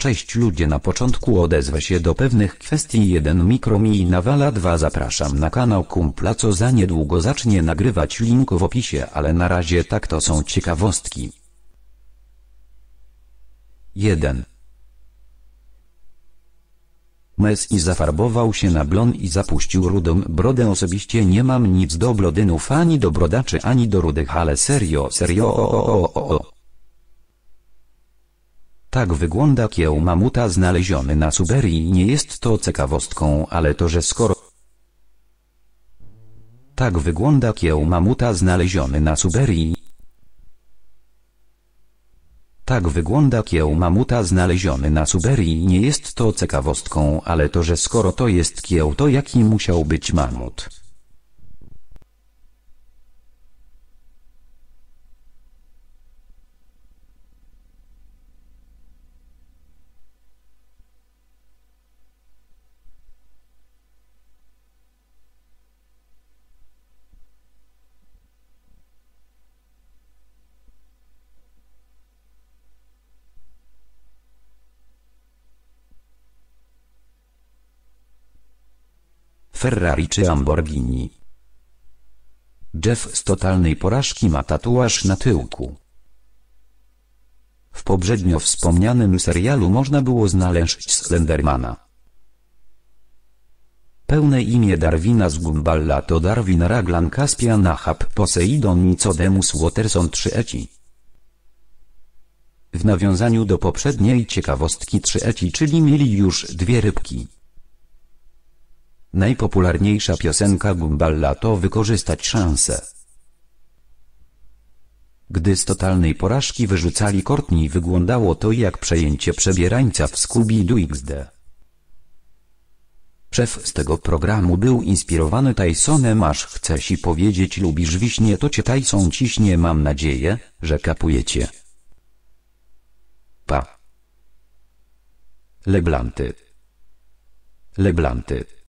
Cześć ludzie na początku odezwę się do pewnych kwestii 1 mikro mi nawala 2 zapraszam na kanał kumpla co za niedługo zacznie nagrywać link w opisie ale na razie tak to są ciekawostki. 1. Messi zafarbował się na blond i zapuścił rudą brodę osobiście nie mam nic do blodynów ani do brodaczy ani do rudych ale serio serio o, o, o, o. Tak wygląda kieł mamuta znaleziony na Suberii. Nie jest to ciekawostką ale to że skoro Tak wygląda kieł mamuta znaleziony na Suberii. Tak wygląda kieł mamuta znaleziony na Suberii. Nie jest to ciekawostką ale to że skoro to jest kieł to jaki musiał być mamut. Ferrari czy Lamborghini. Jeff z totalnej porażki ma tatuaż na tyłku. W poprzednio wspomnianym serialu można było znaleźć Slendermana. Pełne imię Darwina z Gumballa to Darwin Raglan Caspian Ahab Poseidon Nicodemus Watterson III. W nawiązaniu do poprzedniej ciekawostki trzeci czyli mieli już dwie rybki. Najpopularniejsza piosenka Gumballa to wykorzystać szansę. Gdy z totalnej porażki wyrzucali Courtney wyglądało to jak przejęcie przebierańca w Scooby-Doo XD. Szef z tego programu był inspirowany Tysonem aż chce si powiedzieć lubisz wiśnie to cię Tyson ciśnie mam nadzieję, że kapujecie. Pa. Leblanty. Leblanty.